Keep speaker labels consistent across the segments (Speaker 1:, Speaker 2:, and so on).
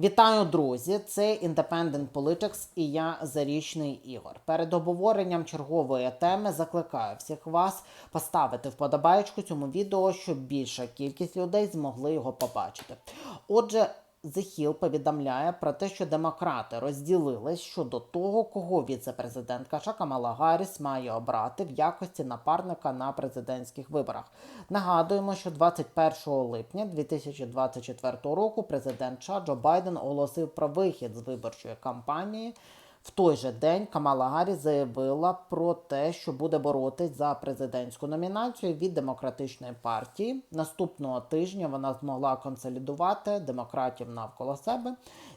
Speaker 1: Вітаю, друзі! Це Independent Politics і я Зарічний Ігор. Перед обговоренням чергової теми закликаю всіх вас поставити вподобайку цьому відео, щоб більша кількість людей змогли його побачити. Отже, Hill повідомляє про те, що демократи розділились щодо того, кого віце-президентка США Камала Гарріс має обрати в якості напарника на президентських виборах. Нагадуємо, що 21 липня 2024 року президент США Джо Байден оголосив про вихід з виборчої кампанії. В той же день Камала Гарріс заявила про те, що буде боротись за президентську номінацію від демократичної партії. Наступного тижня вона змогла консолідувати демократів навколо себе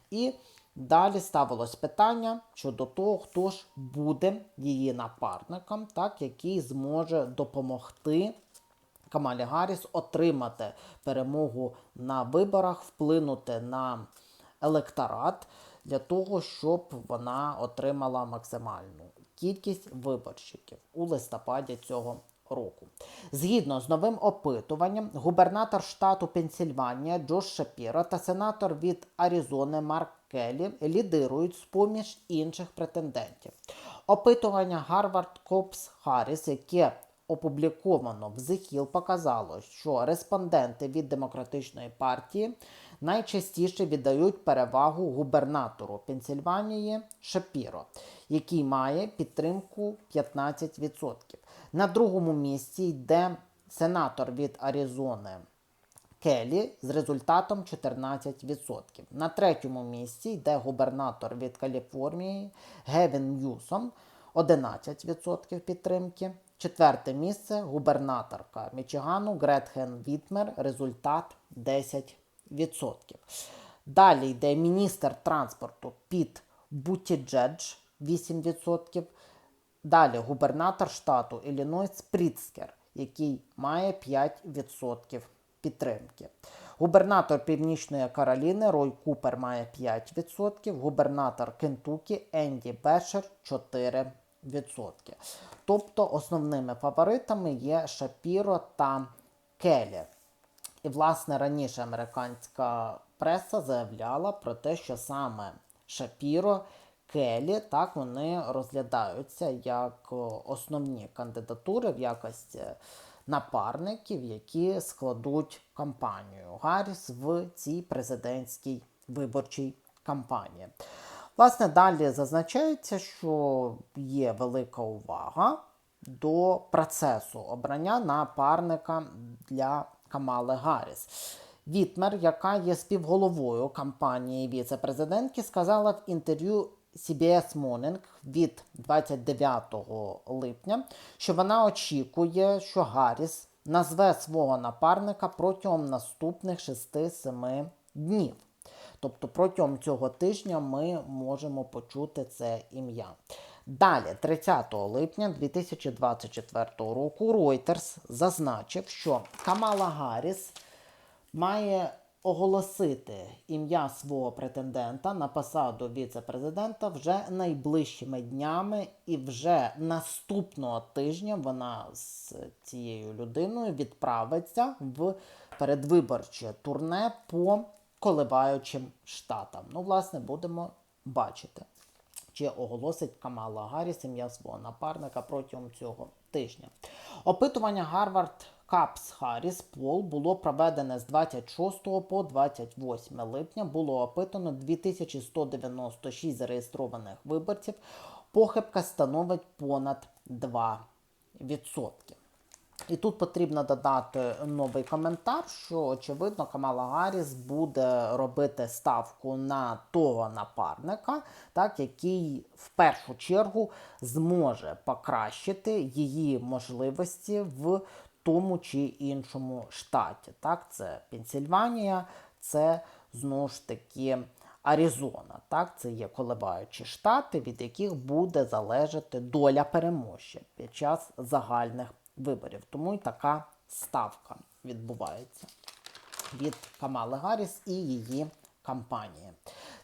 Speaker 1: і. Далі ставилось питання щодо того, хто ж буде її напарником, так, який зможе допомогти Камалі Гарріс отримати перемогу на виборах, вплинути на електорат для того, щоб вона отримала максимальну кількість виборщиків у листопаді цього року. Згідно з новим опитуванням, губернатор штату Пенсільванія Джош Шапіро та сенатор від Аризони Марк Келлі лідирують з-поміж інших претендентів. Опитування Harvard Cops Harris, яке опубліковано в The Hill, показало, що респонденти від демократичної партії найчастіше віддають перевагу губернатору Пенсільванії Шапіро, який має підтримку 15%. На другому місці йде сенатор від Аризони Келлі з результатом 14%. На третьому місці йде губернатор від Каліфорнії Гевін Ньюсом 11% підтримки. Четверте місце губернаторка Мічигану Гретхен Вітмер, результат 10%. Далі йде міністр транспорту Піт Бутіджедж 8%. Далі губернатор штату Іллінойс Пріцкер, який має 5% підтримки. Губернатор Північної Кароліни Рой Купер має 5%, губернатор Кентукі Енді Бешер 4%. Тобто основними фаворитами є Шапіро та Келі. І, власне, раніше американська преса заявляла про те, що саме Шапіро, Келі, так, вони розглядаються як основні кандидатури в якості напарників, які складуть кампанію Гарріс в цій президентській виборчій кампанії. Власне, далі зазначається, що є велика увага до процесу обрання напарника для Камали Гарріс. Вітмер, яка є співголовою кампанії віце-президентки, сказала в інтерв'ю CBS Morning від 29 липня, що вона очікує, що Гарріс назве свого напарника протягом наступних 6-7 днів. Тобто протягом цього тижня ми можемо почути це ім'я. Далі, 30 липня 2024 року, Reuters зазначив, що Камала Гарріс має оголосити ім'я свого претендента на посаду віце-президента вже найближчими днями, і вже наступного тижня вона з цією людиною відправиться в передвиборче турне по коливаючим штатам. Ну, власне, будемо бачити, чи оголосить Камала Гарріс ім'я свого напарника протягом цього тижня. Опитування Гарвард Капс Харріс Пол було проведене з 26 по 28 липня. Було опитано 2196 зареєстрованих виборців. Похибка становить понад 2%. І тут потрібно додати новий коментар, що очевидно Камала Гарріс буде робити ставку на того напарника, так, який в першу чергу зможе покращити її можливості в тому чи іншому штаті. Так, Це Пенсільванія, це знову ж таки Аризона. Так, Це є коливаючі штати, від яких буде залежати доля переможця під час загальних виборів. Тому і така ставка відбувається від Камали Гарріс і її кампанії.